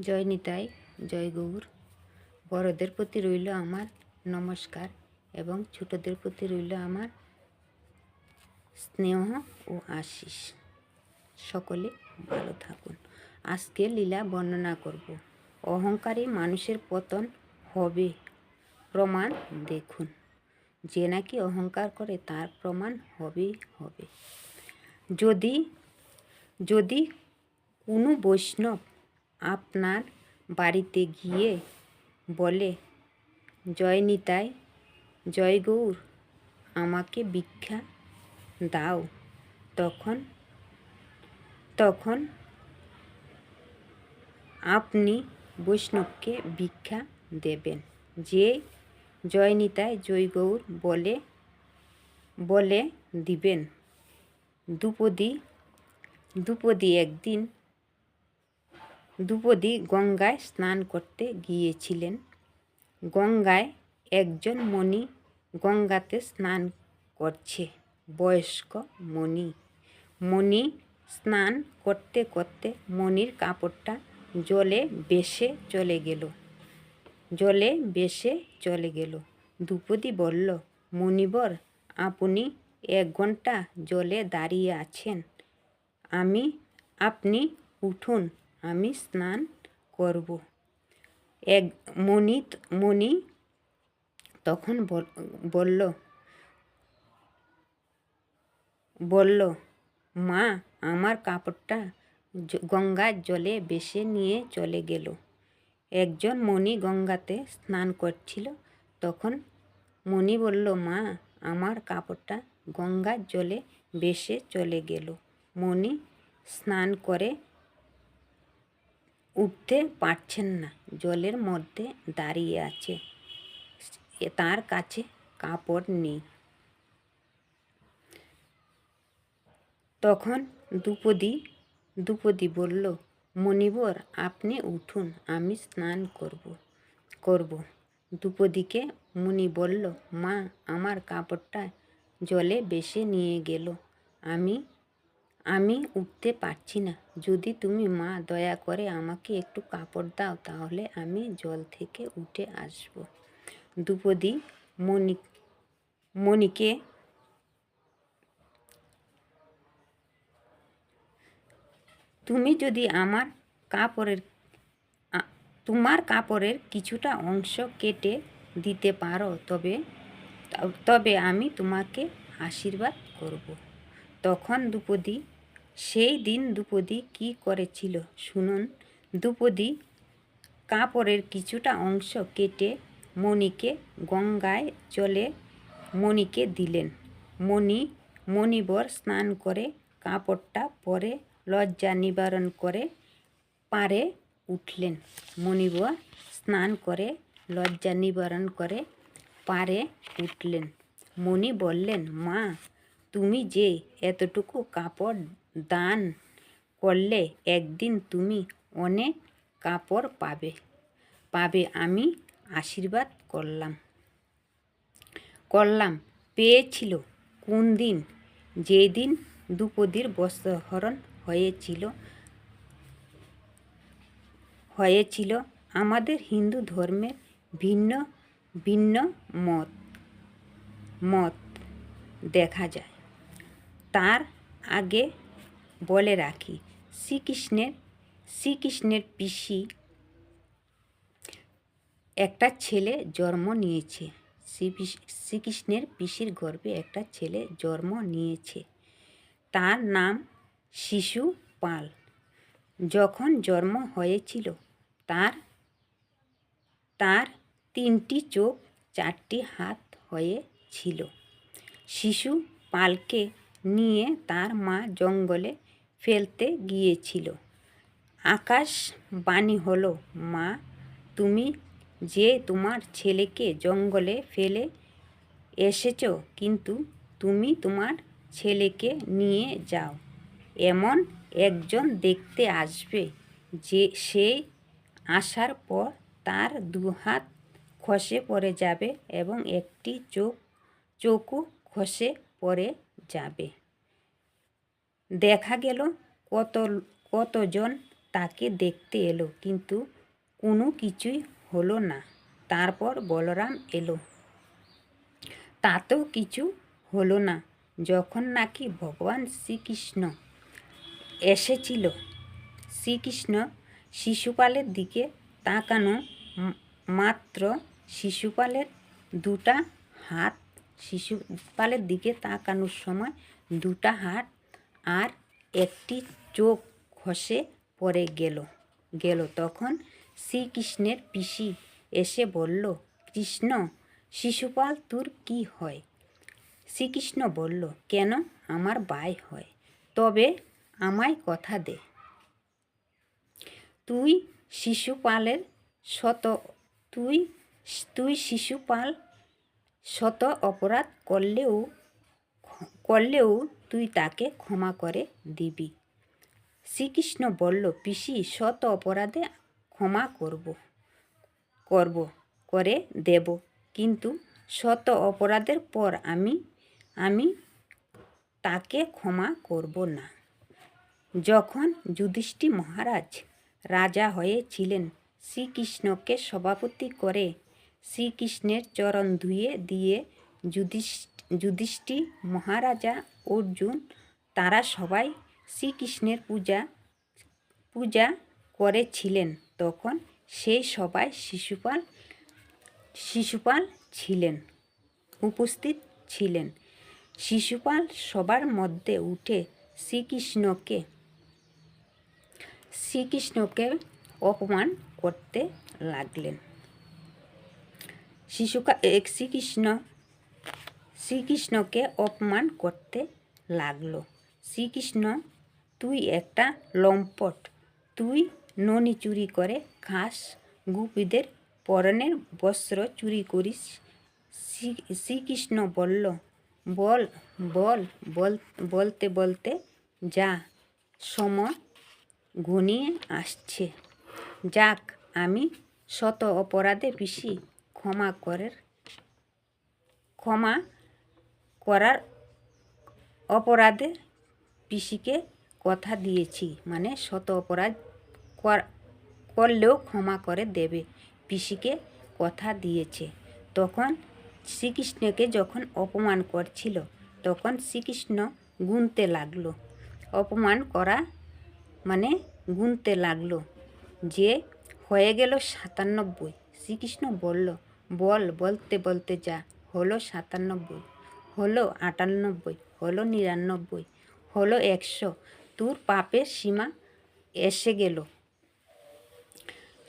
জয় নিতাই, জয় গৌর। বড়দের প্রতি রইল আমার নমস্কার এবং ছোটদের প্রতি রইল আমার স্নেহ ও আশিস। সকলে ভালো থাকুন। আজকে লীলা বর্ণনা করব। অহংকারী মানুষের পতন হবে, প্রমাণ দেখুন। যে নাকি অহংকার করে তার প্রমাণ হবেই হবে। যদি যদি কোনো বৈষ্ণব আপনার বাড়িতে গিয়ে বলে জয় নিতাই জয় গৌর, আমাকে ভিক্ষা দাও। তখন তখন আপনি বৈষ্ণবকে ভিক্ষা দেবেন। যে জয় নিতাই জয় গৌর বলে বলে দিবেন। দুপদি দুপদি একদিন দুপদি গঙ্গায় স্নান করতে গিয়েছিলেন। গঙ্গায় একজন মণি গঙ্গাতে স্নান করছে, বয়স্ক মণি। মণি স্নান করতে করতে মণির কাপড়টা জলে বেসে চলে গেল, জলে বেসে চলে গেল। দুপদি বলল, মণিবর, আপনি এক ঘণ্টা জলে দাঁড়িয়ে আছেন। আমি, আপনি উঠুন। আমি স্নান করব। এক মণি মণি তখন বল- বলল বলল, মা, আমার কাপড়টা গঙ্গার জলে বেসে নিয়ে চলে গেল। একজন মণি গঙ্গাতে স্নান করছিল। তখন মণি বলল, মা, আমার কাপড়টা গঙ্গার জলে বেসে চলে গেল। মণি স্নান করে উঠতে পারছেন না, জলের মধ্যে দাঁড়িয়ে আছে। তার কাছে কাপড় নেই। তখন দুপদি দুপদি বলল, মণিবর, আপনি উঠুন, আমি স্নান করব করব। দুপদিকে মুনি বলল, মা, আমার কাপড়টা জলে বেসে নিয়ে গেল, আমি আমি উঠতে পারছি না। যদি তুমি মা, দয়া করে আমাকে একটু কাপড় দাও, তাহলে আমি জল থেকে উঠে আসব। দুপদি মণি, মণিকে তুমি যদি আমার কাপড়ের তোমার কাপড়ের কিছুটা অংশ কেটে দিতে পারো, তবে তবে আমি তোমাকে আশীর্বাদ করব। তখন দুপদি সেই দিন দুপদি কি করেছিল শুনুন। দুপদি কাপড়ের কিছুটা অংশ কেটে মণিকে গঙ্গায় চলে মণিকে দিলেন। মণি মণিবর স্নান করে কাপড়টা পরে লজ্জা নিবারণ করে পারে উঠলেন। মণিবর স্নান করে লজ্জা নিবারণ করে পারে উঠলেন। মণি বললেন, মা, তুমি যে এতটুকু কাপড় দান করলে একদিন তুমি অনেক কাপড় পাবে। পাবে আমি আশীর্বাদ করলাম। করলাম। পেয়েছিল কোন দিন? যেই দিন দুপদীর বস্ত্রহরণ হয়েছিল হয়েছিল আমাদের হিন্দু ধর্মের ভিন্ন ভিন্ন মত মত দেখা যায়। তার আগে বলে রাখি, শ্রীকৃষ্ণের শ্রীকৃষ্ণের পিসি একটা ছেলে জন্ম নিয়েছে। শ্রী- শ্রীকৃষ্ণের পিসির গর্ভে একটা ছেলে জন্ম নিয়েছে। তার নাম শিশু পাল। যখন জন্ম হয়েছিল, তার তার তিনটি চোখ, চারটি হাত হয়েছিল শিশু পালকে নিয়ে তার মা জঙ্গলে ফেলতে গিয়েছিল। আকাশ বাণী হলো, মা, তুমি যে তোমার ছেলেকে জঙ্গলে ফেলে এসেছ, কিন্তু তুমি তোমার ছেলেকে নিয়ে যাও। এমন একজন দেখতে আসবে যে সে আসার পর তার দু হাত খসে পড়ে যাবে এবং একটি চোখ, চোখও খসে পড়ে যাবে। দেখা গেল কত, কতজন তাকে দেখতে এলো, কিন্তু কোনো কিছুই হলো না। তারপর বলরাম এলো, তাতেও কিছু হলো না। যখন নাকি ভগবান শ্রীকৃষ্ণ এসেছিল, শ্রীকৃষ্ণ শিশুপালের দিকে তাকানো মাত্র শিশুপালের দুটা হাত, শিশুপালের দিকে তাকানোর সময় দুটা হাত আর একটি চোখ খসে পড়ে গেল গেল। তখন শ্রীকৃষ্ণের পিসি এসে বলল, কৃষ্ণ, শিশুপাল তোর কি হয়? শ্রীকৃষ্ণ বলল, কেন? আমার ভাই হয়। তবে আমায় কথা দে। তুই শিশুপালের শত, তুই তুই শিশুপাল শত অপরাধ করলেও করলেও তুই তাকে ক্ষমা করে দিবি। শ্রীকৃষ্ণ বলল, পিসি শত অপরাধে ক্ষমা করব করব, করে দেব। কিন্তু শত অপরাধের পর আমি আমি তাকে ক্ষমা করব না। যখন যুধিষ্ঠি মহারাজ রাজা হয়েছিলেন, শ্রীকৃষ্ণকে সভাপতি করে শ্রীকৃষ্ণের চরণ ধুয়ে দিয়ে যুধিষ্ঠ যুধিষ্ঠি, মহারাজা, অর্জুন, তারা সবাই শ্রীকৃষ্ণের পূজা পূজা করেছিলেন। তখন সেই সবাই শিশুপাল শিশুপাল ছিলেন, উপস্থিত ছিলেন। শিশুপাল সবার মধ্যে উঠে শ্রীকৃষ্ণকে শ্রীকৃষ্ণকে অপমান করতে লাগলেন। শিশুকা শ্রীকৃষ্ণ শ্রীকৃষ্ণকে অপমান করতে লাগল। শ্রীকৃষ্ণ, তুই একটা লম্পট। তুই ননি চুরি করে খাস। গোপীদের পরনের বস্ত্র চুরি করিস। শ্রী- শ্রীকৃষ্ণ বলল, বল বল বল, বলতে বলতে যা, সময় ঘনিয়ে আসছে। যাক, আমি শত অপরাধে পিসি ক্ষমা করার, ক্ষমা করার অপরাধে পিসিকে কথা দিয়েছি। মানে শত অপরাধ কর- করলেও ক্ষমা করে দেবে, পিসিকে কথা দিয়েছে। তখন শ্রীকৃষ্ণকে যখন অপমান করছিল, তখন শ্রীকৃষ্ণ গুনতে লাগল। অপমান করা মানে গুনতে লাগল যে হয়ে গেল সাতানব্বই। শ্রীকৃষ্ণ বলল, বল, বলতে বলতে যা হলো সাতানব্বই। হলো আটানব্বই, হলো নিরানব্বই, হলো একশো। তোর পাপের সীমা এসে গেল।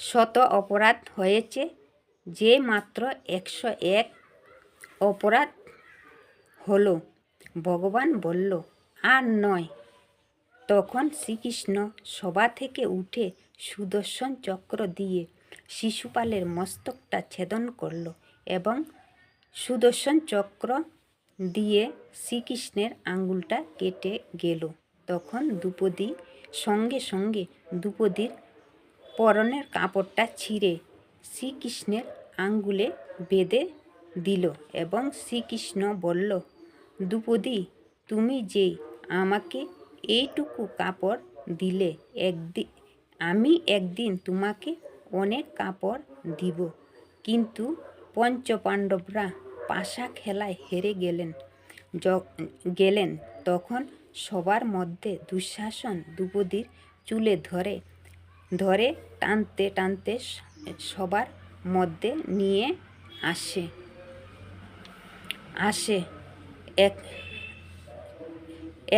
শত অপরাধ হয়েছে, যে মাত্র একশো এক অপরাধ হলো, ভগবান বলল। আর নয়, তখন শ্রীকৃষ্ণ সভা থেকে উঠে সুদর্শন চক্র দিয়ে শিশুপালের মস্তকটা ছেদন করল এবং সুদর্শন চক্র দিয়ে শ্রীকৃষ্ণের আঙ্গুলটা কেটে গেল। তখন দ্রুপদী সঙ্গে সঙ্গে দ্রুপদীর পরনের কাপড়টা ছিঁড়ে শ্রীকৃষ্ণের আঙ্গুলে বেঁধে দিল এবং শ্রীকৃষ্ণ বলল, দ্রুপদী, তুমি যে আমাকে এইটুকু কাপড় দিলে একদিন আমি একদিন তোমাকে অনেক কাপড় দিব। কিন্তু পঞ্চপাণ্ডবরা পাশা খেলায় হেরে গেলেন। গেলেন তখন সবার মধ্যে দুঃশাসন দ্রৌপদীর চুলে ধরে ধরে টানতে টানতে সবার মধ্যে নিয়ে আসে। আসে এক,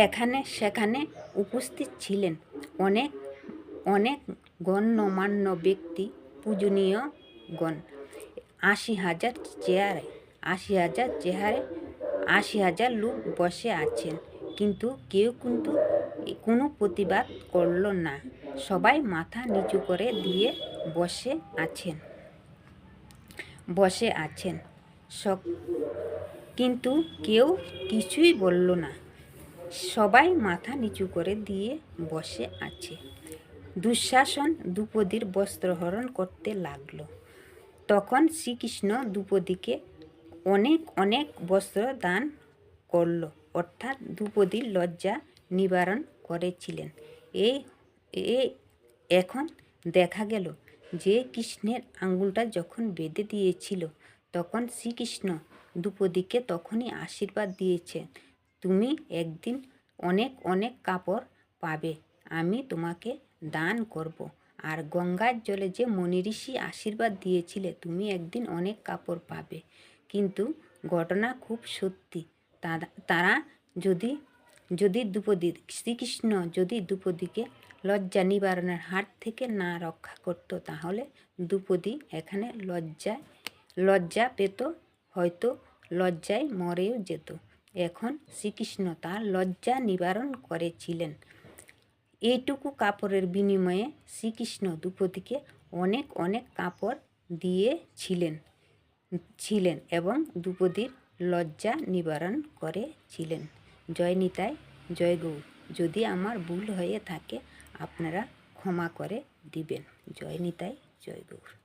এখানে সেখানে উপস্থিত ছিলেন অনেক অনেক গণ্যমান্য ব্যক্তি পূজনীয় গণ আশি হাজার চেয়ারে আশি হাজার চেহারে, আশি হাজার লোক বসে আছেন। কিন্তু কেউ কিন্তু কোনো প্রতিবাদ করল না। সবাই মাথা নিচু করে দিয়ে বসে আছেন। বসে আছেন। কিন্তু কেউ কিছুই বলল না। সবাই মাথা নিচু করে দিয়ে বসে আছে। দুঃশাসন দ্রৌপদীর বস্ত্রহরণ করতে লাগল। তখন শ্রীকৃষ্ণ দ্রৌপদীকে অনেক অনেক বস্ত্র দান করল। অর্থাৎ দ্রৌপদীর লজ্জা নিবারণ করেছিলেন। এই এখন দেখা গেল যে কৃষ্ণের আঙ্গুলটা যখন বেঁধে দিয়েছিল, তখন শ্রীকৃষ্ণ দ্রৌপদীকে তখনই আশীর্বাদ দিয়েছে, তুমি একদিন অনেক অনেক কাপড় পাবে, আমি তোমাকে দান করব। আর গঙ্গার জলে যে মনিঋষি আশীর্বাদ দিয়েছিলে, তুমি একদিন অনেক কাপড় পাবে। কিন্তু ঘটনা খুব সত্যি। তারা যদি যদি দ্রৌপদীর শ্রীকৃষ্ণ যদি দ্রৌপদীকে লজ্জা নিবারণের হাত থেকে না রক্ষা করত, তাহলে দ্রৌপদী এখানে লজ্জায়, লজ্জা পেত, হয়তো লজ্জায় মরেও যেত। এখন শ্রীকৃষ্ণ তার লজ্জা নিবারণ করেছিলেন। এইটুকু কাপড়ের বিনিময়ে শ্রীকৃষ্ণ দ্রৌপদীকে অনেক অনেক কাপড় দিয়েছিলেন। ছিলেন এবং দ্রৌপদীর লজ্জা নিবারণ করেছিলেন। জয় নিতাই, জয় গৌ, যদি আমার ভুল হয়ে থাকে আপনারা ক্ষমা করে দিবেন। জয় নিতাই, জয় গৌর